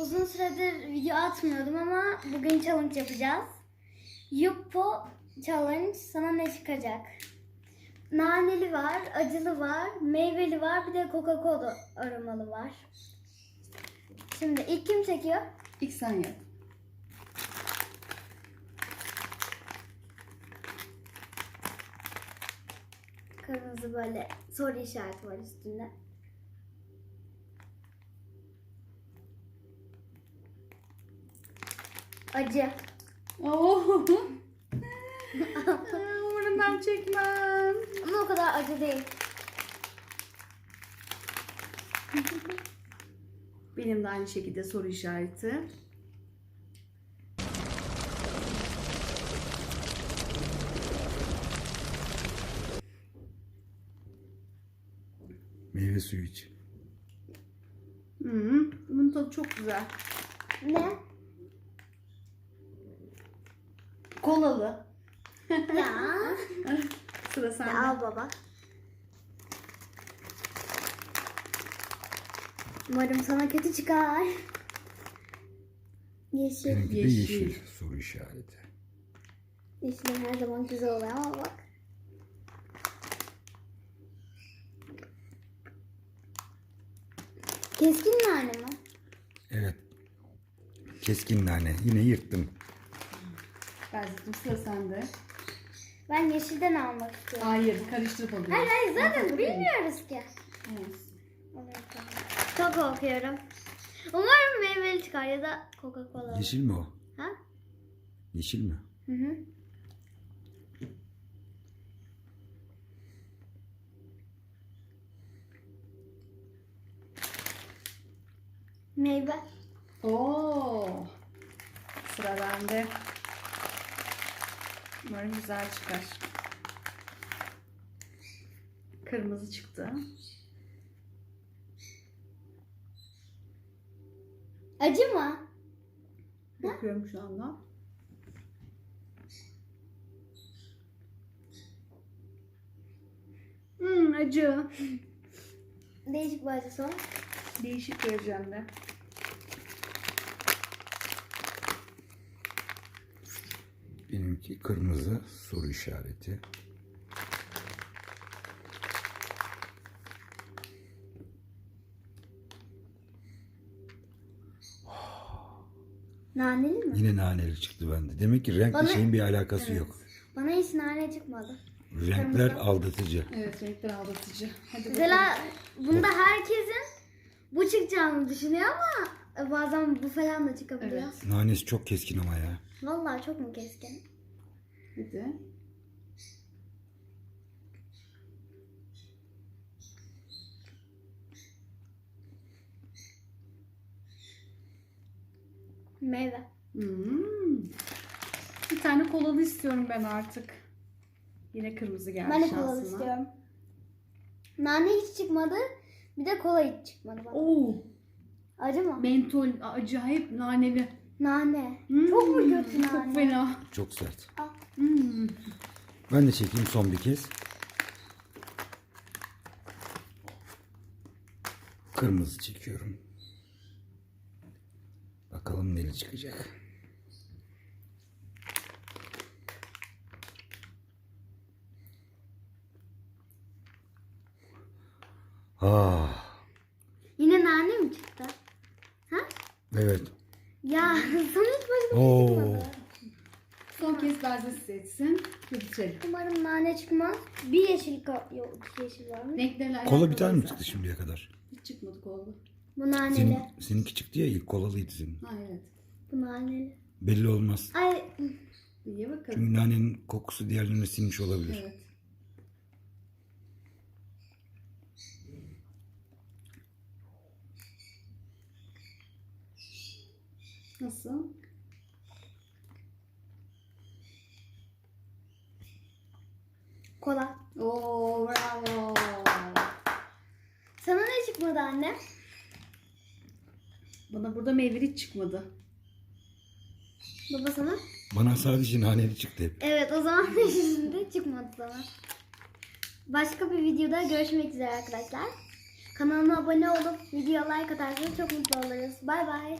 Uzun süredir video atmıyordum ama bugün challenge yapacağız. Yupo challenge sana ne çıkacak? Naneli var, acılı var, meyveli var, bir de Coca-Cola aromalı var. Şimdi ilk kim çekiyor? İlk sen yap. Kırmızı böyle soru işareti var üstünde. Acı. Oo. Umarım ben çekmem. Ama o kadar acı değil. Benim de aynı şekilde soru işareti. Meyve suyu iç. Hı -hı. Bunun tadı çok güzel. Ne? Kolalı. Ya. Sıra sende. Al baba. Umarım sana kötü çıkar. Yeşil. Benimki de Yeşil. yeşil soru işareti. Yeşil her zaman güzel oluyor ama bak. Keskin nane mi? Evet. Keskin nane. Yine yırttım. Benzettim sıra sende. Ben yeşilden almak istiyorum. Hayır karıştırıp alıyorum. Hayır hayır zaten bilmiyoruz ki. Evet. Çok korkuyorum. Umarım meyveli çıkar ya da Coca-Cola. Yeşil mi o? Ha? Yeşil mi? Hı hı. Meyve. Oo. Sıra bende. Umarım güzel çıkar. Kırmızı çıktı. Acı mı? Bakıyorum şu anda. Hmm, acı. Değişik bir acısı var. Değişik göreceğim de. Benimki kırmızı soru işareti. Naneli mi? Yine naneli çıktı bende. Demek ki renkli Bana- şeyin bir alakası yok. Bana hiç nane çıkmadı. Renkler aldatıcı. Evet renkler aldatıcı. Hadi Mesela bunda herkesin bu çıkacağını düşünüyor ama bazen bu falan da çıkabiliyor. Evet. Nanesi çok keskin ama ya. Vallahi çok mu keskin? Hadi. Meyve. Hmm. Bir tane kolalı istiyorum ben artık. Yine kırmızı geldi Ben de şansıma. kola istiyorum. Nane hiç çıkmadı. Bir de kola hiç çıkmadı bana. Oo, Acı mı? mentol acayip naneli. Nane. Hmm, Çok mu kötü nane? Çok fena. Çok sert. Al. Hmm. Ben de çekeyim son bir kez. Kırmızı çekiyorum. Bakalım neli çıkacak. Ah, Yine nane mi çıktı? Ha? Evet. Ya sana hiç başıma Oo. çıkmadı. Son kez Berze seçsin. Bitirelim. Umarım nane çıkmaz. Bir yeşil ka- yok iki yeşil var mı? Renklerle Kola bir tane mi çıktı şimdiye kadar? Hiç çıkmadı kola. Bu naneli. Senin, seninki çıktı ya ilk kolalıydı senin. Ha evet. Bu naneli. Belli olmaz. Ay İyi bakalım. Çünkü nanenin kokusu diğerlerine sinmiş olabilir. Evet. Nasıl? kola. Oo bravo. Sana ne çıkmadı anne? Bana burada meyveli hiç çıkmadı. Baba sana? Bana sadece naneli çıktı hep. Evet o zaman yeşilinde çıkmadı sana. Başka bir videoda görüşmek üzere arkadaşlar. Kanalıma abone olup video like atarsanız çok mutlu oluruz. Bay bay.